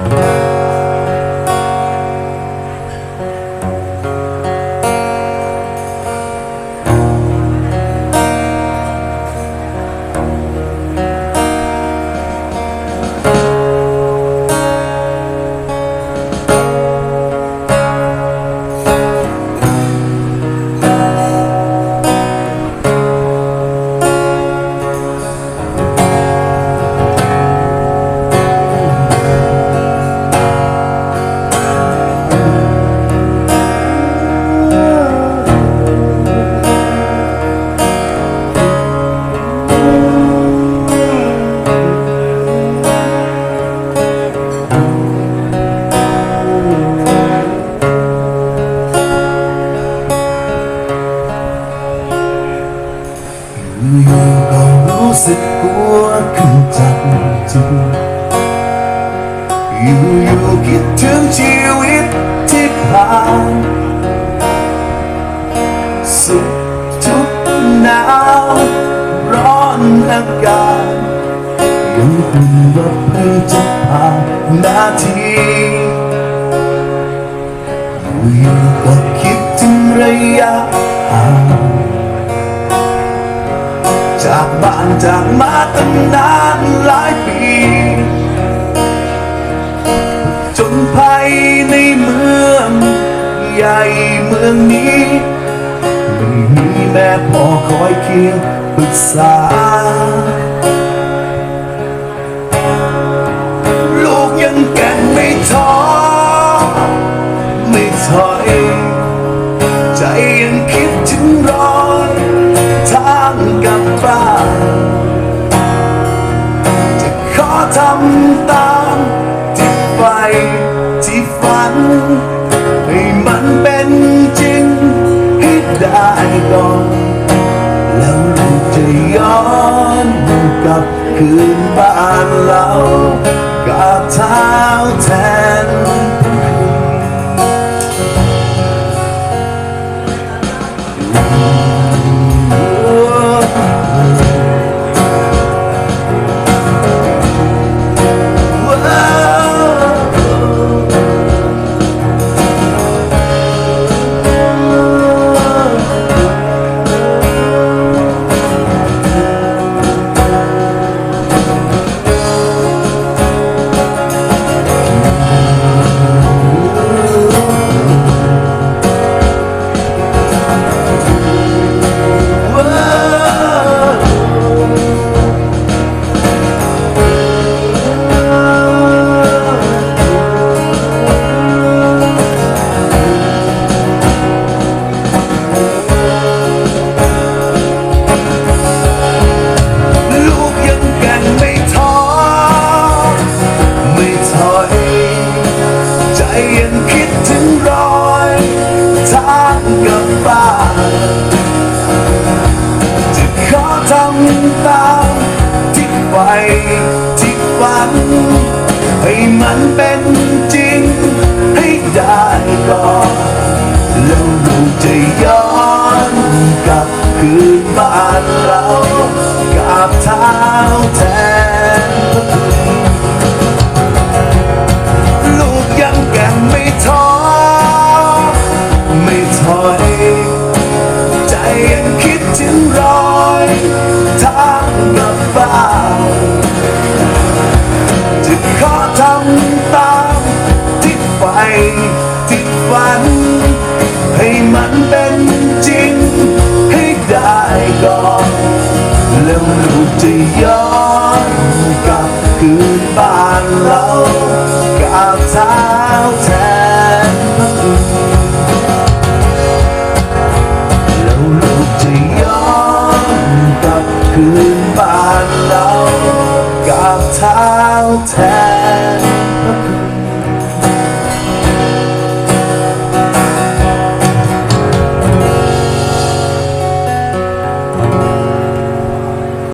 อ สึกกลัวขึ้นจับจูอยู่คิดถึงชีวิตที่ผ่านสุขทุกหนาวร้อนอากาศยังเป็นว่าเพิ่งจะผ่านนาทีอยู่ๆก็คิดถึงระยะห่าง จากบ้านจากมาตั้งนานหลายปี จนภัยในเมืองใหญ่เมืองนี้ไม่มีแม่พ่อคอยเคียงปรึกษา ให้มันเป็นจริงให้ได้ก่อนแล้วเราจะย้อนกลับคืนบ้านเรากับเท้าแทน มันเป็นจริง ให้ได้ก่อนแล้วลูกจะย้อนกลับคืนบ้านเราะย้อนกลับคืนบ้านเรากับเท้า